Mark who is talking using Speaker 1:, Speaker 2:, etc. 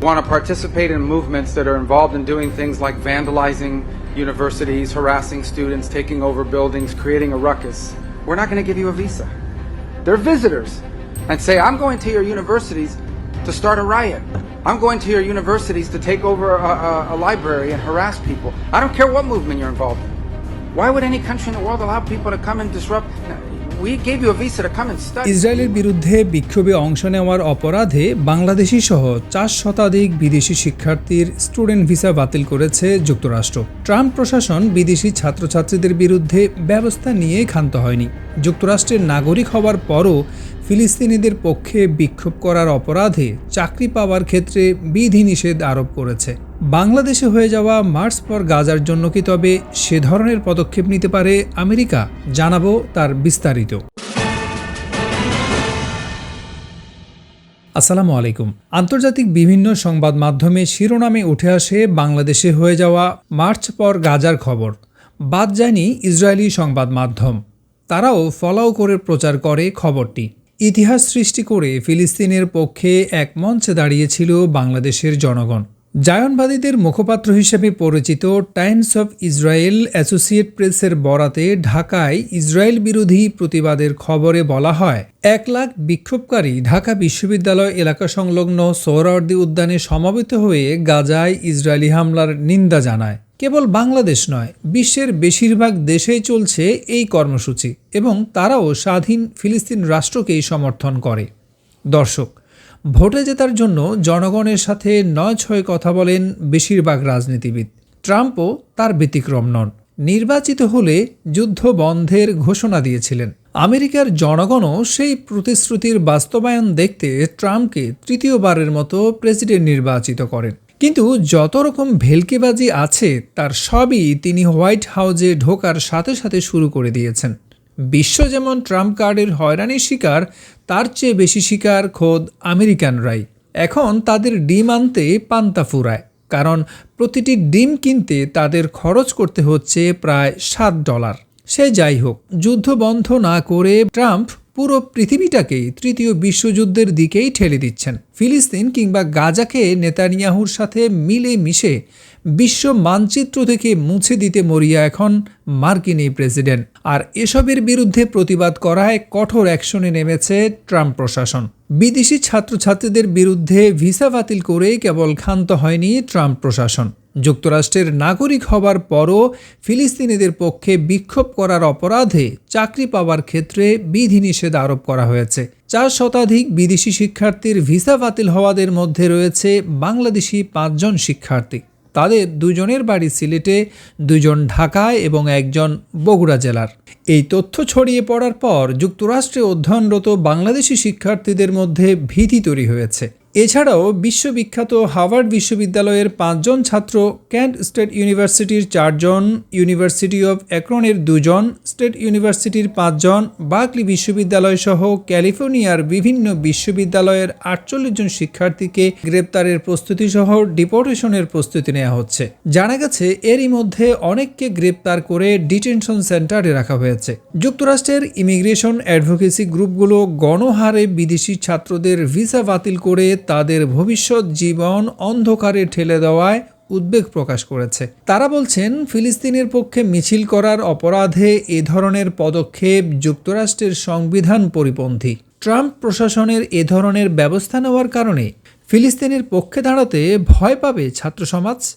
Speaker 1: want to participate in movements that are involved in doing things like vandalizing universities, harassing students, taking over buildings, creating a ruckus, we're not going to give you a visa. They're visitors and say, I'm going to your universities to start a riot. I'm going to your universities to take over a, a, a library and harass people. I don't care what movement you're involved in. Why would any country in the world allow people to come and disrupt?
Speaker 2: ইসরায়েলের বিরুদ্ধে বিক্ষোভে অংশ নেওয়ার অপরাধে বাংলাদেশি সহ চার শতাধিক বিদেশি শিক্ষার্থীর স্টুডেন্ট ভিসা বাতিল করেছে যুক্তরাষ্ট্র। ট্রাম্প প্রশাসন বিদেশি ছাত্রছাত্রীদের বিরুদ্ধে ব্যবস্থা নিয়ে ক্ষান্ত হয়নি। যুক্তরাষ্ট্রের নাগরিক হওয়ার পরও ফিলিস্তিনিদের পক্ষে বিক্ষোভ করার অপরাধে চাকরি পাওয়ার ক্ষেত্রে বিধিনিষেধ আরোপ করেছে। বাংলাদেশে হয়ে যাওয়া মার্চ পর গাজার জন্য কি তবে সে ধরনের পদক্ষেপ নিতে পারে আমেরিকা? জানাব তার বিস্তারিত। আসসালামু আলাইকুম। আন্তর্জাতিক বিভিন্ন সংবাদ মাধ্যমে শিরোনামে উঠে আসে বাংলাদেশে হয়ে যাওয়া মার্চ পর গাজার খবর। বাদ যায়নি ইসরায়েলি সংবাদ মাধ্যম। তারাও ফলাও করে প্রচার করে খবরটি। ইতিহাস সৃষ্টি করে ফিলিস্তিনের পক্ষে এক মঞ্চে দাঁড়িয়েছিল বাংলাদেশের জনগণ। জায়নবাদীদের মুখপাত্র হিসেবে পরিচিত টাইমস অফ ইসরায়েল অ্যাসোসিয়েট প্রেসের বরাতে ঢাকায় ইসরায়েল বিরোধী প্রতিবাদের খবরে বলা হয়, এক লাখ বিক্ষোভকারী ঢাকা বিশ্ববিদ্যালয় এলাকা সংলগ্ন সোহরাওয়ার্দী উদ্যানে সমাবেত হয়ে গাজায় ইসরায়েলি হামলার নিন্দা জানায়। কেবল বাংলাদেশ নয়, বিশ্বের বেশিরভাগ দেশেই চলছে এই কর্মসূচি এবং তারাও স্বাধীন ফিলিস্তিন রাষ্ট্রকেই সমর্থন করে। দর্শক ভোটে জেতার জন্য জনগণের সাথে নয় ছয় কথা বলেন বেশিরভাগ রাজনীতিবিদ। ট্রাম্পও তার ব্যতিক্রম নন। নির্বাচিত হলে যুদ্ধ বন্ধের ঘোষণা দিয়েছিলেন। আমেরিকার জনগণও সেই প্রতিশ্রুতির বাস্তবায়ন দেখতে ট্রাম্পকে তৃতীয়বারের মতো প্রেসিডেন্ট নির্বাচিত করেন। কিন্তু যত রকম ভেলকেবাজি আছে, তার সবই তিনি হোয়াইট হাউজে ঢোকার সাথে সাথে শুরু করে দিয়েছেন। বিশ্ব যেমন ট্রাম্প কার্ডের হয়রানির শিকার, তার চেয়ে বেশি শিকার খোদ আমেরিকানরাই। এখন তাদের ডিম আনতে পান্তা ফুরায়, কারণ প্রতিটি ডিম কিনতে তাদের খরচ করতে হচ্ছে প্রায় সাত ডলার। সে যাই হোক, যুদ্ধ বন্ধ না করে ট্রাম্প পুরো পৃথিবীটাকেই তৃতীয় বিশ্বযুদ্ধের দিকেই ঠেলে দিচ্ছেন। ফিলিস্তিন কিংবা গাজাকে নেতানিয়াহুর সাথে মিলে মিশে বিশ্ব মানচিত্র থেকে মুছে দিতে মরিয়া এখন মার্কিন এই প্রেসিডেন্ট। আর এসবের বিরুদ্ধে প্রতিবাদ করায় কঠোর অ্যাকশনে নেমেছে ট্রাম্প প্রশাসন। বিদেশি ছাত্রছাত্রীদের বিরুদ্ধে ভিসা বাতিল করে কেবল ক্ষান্ত হয়নি ট্রাম্প প্রশাসন। যুক্তরাষ্ট্রের নাগরিক হবার পরও ফিলিস্তিনিদের পক্ষে বিক্ষোভ করার অপরাধে চাকরি পাওয়ার ক্ষেত্রে বিধিনিষেধ আরোপ করা হয়েছে। চার শতাধিক বিদেশি শিক্ষার্থীর ভিসা বাতিল হওয়াদের মধ্যে রয়েছে বাংলাদেশি পাঁচজন শিক্ষার্থী। তাদের দুজনের বাড়ি সিলেটে, দুজন ঢাকায় এবং একজন বগুড়া জেলার। এই তথ্য ছড়িয়ে পড়ার পর যুক্তরাষ্ট্রে অধ্যয়নরত বাংলাদেশি শিক্ষার্থীদের মধ্যে ভীতি তৈরি হয়েছে। এছাড়াও বিশ্ববিখ্যাত হার্ভার্ড বিশ্ববিদ্যালয়ের পাঁচজন ছাত্র ক্যান্ট স্টেট ইউনিভার্সিটির চারজন, ইউনিভার্সিটি অব অ্যাক্রনের দুজন, স্টেট ইউনিভার্সিটির পাঁচজন বাকলি বিশ্ববিদ্যালয় সহ ক্যালিফোর্নিয়ার বিভিন্ন বিশ্ববিদ্যালয়ের আটচল্লিশ জন শিক্ষার্থীকে গ্রেপ্তারের প্রস্তুতি সহ ডিপোর্টেশনের প্রস্তুতি নেওয়া হচ্ছে। জানা গেছে, এরই মধ্যে অনেককে গ্রেপ্তার করে ডিটেনশন সেন্টারে রাখা হয়েছে। যুক্তরাষ্ট্রের ইমিগ্রেশন অ্যাডভোকেসি গ্রুপগুলো গণহারে বিদেশি ছাত্রদের ভিসা বাতিল করে তাদের ভবিষ্যৎ জীবন অন্ধকারে ঠেলে দেওয়ায় উদ্বেগ প্রকাশ করেছে। তারা বলছেন, ফিলিস্তিনের পক্ষে মিছিল করার অপরাধে এ ধরনের পদক্ষেপ যুক্তরাষ্ট্রের সংবিধান পরিপন্থী। ট্রাম্প প্রশাসনের এ ধরনের ব্যবস্থা নেওয়ার কারণে ফিলিস্তিনের পক্ষে দাঁড়াতে ভয় পাবে ছাত্র সমাজ